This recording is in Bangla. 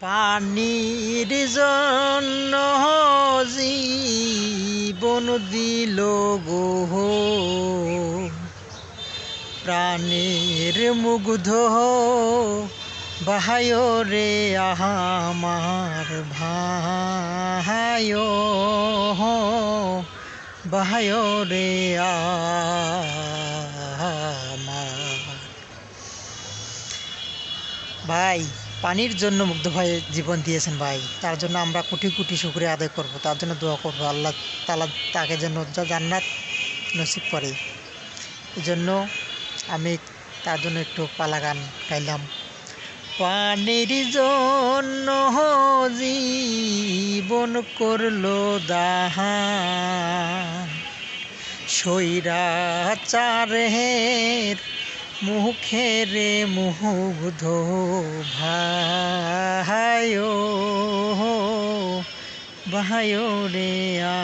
পানির জন্য জীবন দিল গো। প্রাণের মুগ্ধ বাহায় রে আমার ভাই বাহায় রে আমার। ভাই পানির জন্য মুগ্ধ ভাই জীবন দিয়েছেন ভাই। তার জন্য আমরা কোটি কোটি শুক্রিয়া আদায় করব। তার জন্য দোয়া করব। আল্লাহ তালা তাকে যেন জান্নাত নসিব করে। এই জন্য আমি তার জন্য একটু পালা গান গাইলাম। পানির জন্য জীবন করল দাহান। সৈরাচারের মুখেরে মুগ্ধ ভাই ভাই রে আ